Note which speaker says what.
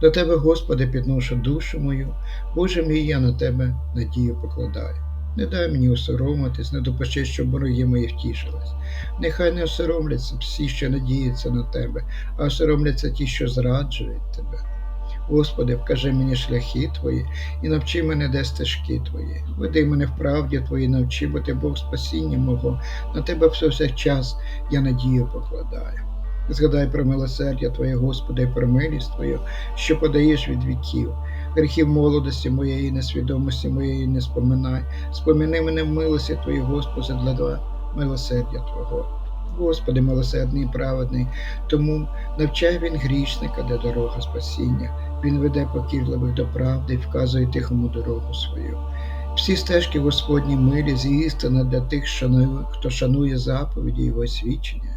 Speaker 1: До Тебе, Господи, підношу душу мою, Боже мій, я на Тебе надію покладаю. Не дай мені осоромитись, не допусти, щоб вороги мої втішились. Нехай не осоромляться всі, що надіються на Тебе, а осоромляться ті, що зраджують Тебе. Господи, вкажи мені шляхи Твої і навчи мене, де стежки Твої. Веди мене в правді Твої, навчи, бо Ти Бог спасіння мого, на Тебе все час я надію покладаю. Згадай про милосердя Твоє, Господи, про милість Твою, що подаєш від віків. Гріхів молодості моєї, несвідомості моєї не споминай. Спомини мене в милості Твої, Господи, для милосердя Твого. Господи, милосердний і праведний, тому навчай він грішника, де дорога спасіння. Він веде покірливих до правди і вказує тихому дорогу свою. Всі стежки Господні милі з істина для тих, хто шанує заповіді Його свідчення.